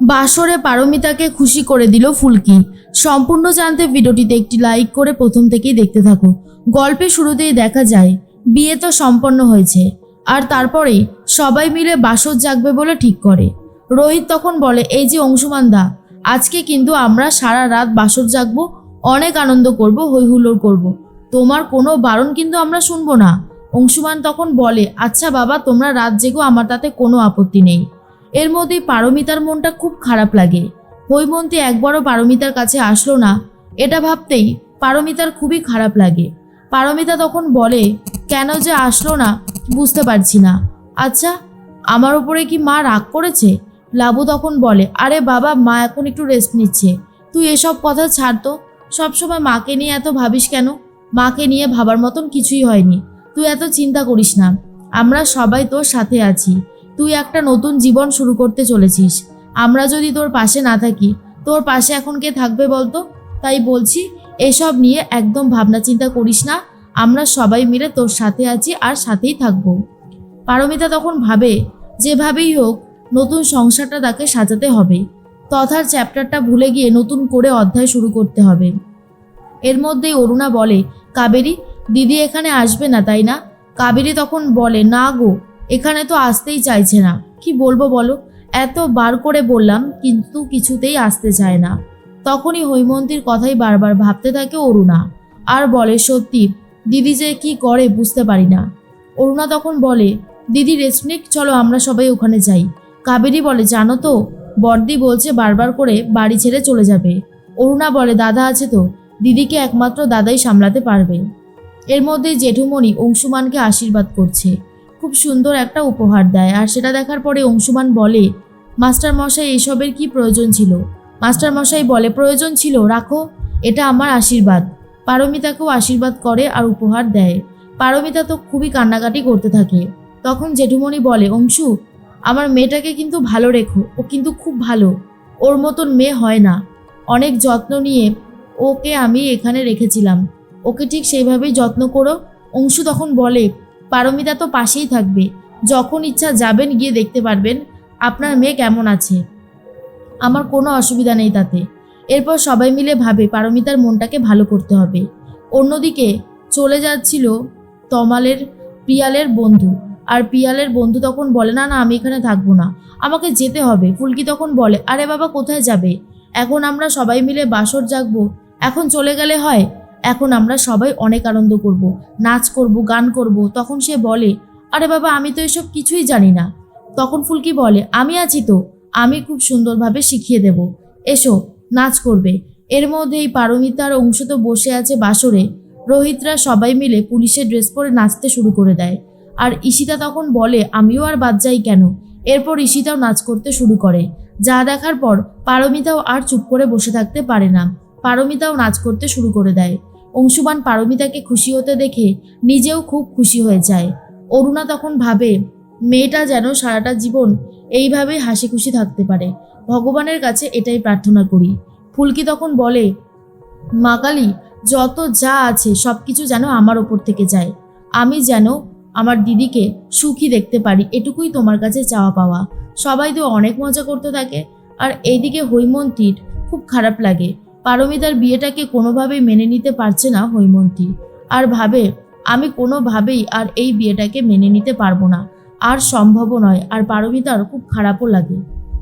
বাসরে পারমিতাকে খুশি করে দিল ফুলকি। সম্পূর্ণ জানতে ভিডিওটিতে একটি লাইক করে প্রথম থেকেই দেখতে থাকো। গল্পের শুরুতেই দেখা যায়, বিয়ে তো সম্পন্ন হয়েছে, আর তারপরেই সবাই মিলে বাসর জাগবে বলে ঠিক করে। রোহিত তখন বলে, এই যে অংশুমান দা আজকে কিন্তু আমরা সারা রাত বাসর জাগবো, অনেক আনন্দ করব হই হুল্লোড় করব। তোমার কোনো বারণ কিন্তু আমরা শুনব না। অংশুমান তখন বলে আচ্ছা বাবা, তোমরা রাত জেগো, আমার তাতে কোনো আপত্তি নেই। এর মধ্যেই পারমিতার মনটা খুব খারাপ লাগে। হৈমন্তী একবারও পারমিতার কাছে আসলো না। এটা ভাবতেই পারমিতার খুবই খারাপ লাগে। পারমিতা তখন বলে, কেন যে আসলো না, বুঝতে পারছি না। আচ্ছা আমার উপরে কি মা রাগ করেছে? লাবু তখন বলে, আরে বাবা, মা এখন একটু রেস্ট নিচ্ছে। তুই এসব কথা ছাড় তো। সবসময় মাকে নিয়ে এত ভাবিস কেন? মাকে নিয়ে ভাবার মতন কিছুই হয়নি। তুই এত চিন্তা করিস না। আমরা সবাই তোর সাথে আছি। তুই একটা নতুন জীবন শুরু করতে চলেছিস। আমরা যদি তোর পাশে না থাকি, তোর পাশে এখন কে থাকবে বলতো? তাই বলছি, এসব নিয়ে একদম ভাবনা চিন্তা করিস না। আমরা সবাই মিলে তোর সাথে আছি আর সাথেই থাকব। পারমিতা তখন ভাবে, যেভাবেই হোক, নতুন সংসারটা তাকে সাজাতে হবে। তথার চ্যাপ্টারটা ভুলে গিয়ে নতুন করে অধ্যায় শুরু করতে হবে। এর মধ্যেই অরুণা বলে, কাবেরি, দিদি এখানে আসবে না, তাই না? কাবেরি তখন বলে, না গো এখানে তো আসতেই চাইছে না। কি বলব বলো? এত বার করে বললাম, কিন্তু কিছুতেই আসতে চায় না। তখনই হৈমন্তীর কথাই বারবার ভাবতে থাকে অরুণা। আর বলে, সত্যি, দিদি যে কি করে বুঝতে পারি না। অরুণা তখন বলে, দিদি রেস্টনিক চলো আমরা সবাই ওখানে যাই। কাবেরি বলে, জানো তো বর্দি বলছে বারবার করে বাড়ি ছেড়ে চলে যাবে। অরুণা বলে, দাদা আছে তো, দিদিকে একমাত্র দাদাই সামলাতে পারবে। এর মধ্যে জেঠুমণি অংশুমানকে আশীর্বাদ করছে। খুব সুন্দর একটা উপহার দেয়। আর সেটা দেখার পরে অংশুমান বলে, মাস্টার মশাই, এসবের কি প্রয়োজন ছিল? মাস্টার মশাই বলে, প্রয়োজন ছিল, রাখো, এটা আমার আশীর্বাদ। পারমিতাকেও আশীর্বাদ করে আর উপহার দেয়। পারমিতা তো খুবই কান্নাকাটি করতে থাকে। তখন জেঠুমণি বলে, অংশু, আমার মেয়েটাকে কিন্তু ভালো রেখো, ও কিন্তু খুব ভালো, ওর মতন মেয়ে হয় না। অনেক যত্ন নিয়ে ওকে আমি এখানে রেখেছিলাম। ওকে ঠিক সেইভাবেই যত্ন করো। অংশু তখন বলে পারমিতা তো পাশেই থাকবে। যখন ইচ্ছা যাবেন গিয়ে দেখতে পারবেন আপনার মেয়ে কেমন আছে। আমার কোনো অসুবিধা নেই তাতে। এরপর সবাই মিলে ভাবে পারমিতার মনটাকে ভালো করতে হবে। অন্যদিকে চলে যাচ্ছিল তমালের, পিয়ালের বন্ধু। আর পিয়ালের বন্ধু তখন বলে, না না, আমি এখানে থাকব না। আমাকে যেতে হবে। ফুলকি তখন বলে, আরে বাবা, কোথায় যাবে? এখন আমরা সবাই মিলে বাসর জাগবো। এখন চলে গেলে হয়? এখন আমরা সবাই অনেক আনন্দ করব, নাচ করব, গান করব, তখন সে বলে, আরে বাবা, আমি তো এসব কিছুই জানি না। তখন ফুলকি বলে, আমি আছি তো, আমি খুব সুন্দরভাবে শিখিয়ে দেব। এসো, নাচ করবে। এর মধ্যেই পারমিতার অংশ তো বসে আছে বাসরে। রোহিতরা সবাই মিলে পুলিশের ড্রেস পরে নাচতে শুরু করে দেয়। আর ঈশিতা তখন বলে, আমিও আর বাদ যাই কেন? এরপর ঈশিতাও নাচ করতে শুরু করে। যা দেখার পর পারমিতাও আর চুপ করে বসে থাকতে পারে না। পারমিতাও নাচ করতে শুরু করে দেয়। অংশুমান পারমিতাকে খুশি হতে দেখে নিজেও খুব খুশি হয়ে যায়। অরুণা তখন ভাবে, মেয়েটা যেন সারাটা জীবন এইভাবেই হাসি খুশি থাকতে পারে। ভগবানের কাছে এটাই প্রার্থনা করি। ফুলকি তখন বলে, মা কালী, যত যা আছে সব কিছু যেন আমার ওপর থেকে যায়। আমি যেন আমার দিদিকে সুখী দেখতে পারি, এটুকুই তোমার কাছে চাওয়া পাওয়া। সবাই তো অনেক মজা করতে থাকে, আর এইদিকে হৈমন্তীর খুব খারাপ লাগে। পারমিতার বিয়েটাকে কোনোভাবেই মেনে নিতে পারছে না হৈমন্তী। আর ভাবে, আমি কোনোভাবেই আর এই বিয়েটাকে মেনে নিতে পারব না। আর সম্ভবও নয়। আর পারমিতার খুব খারাপও লাগে।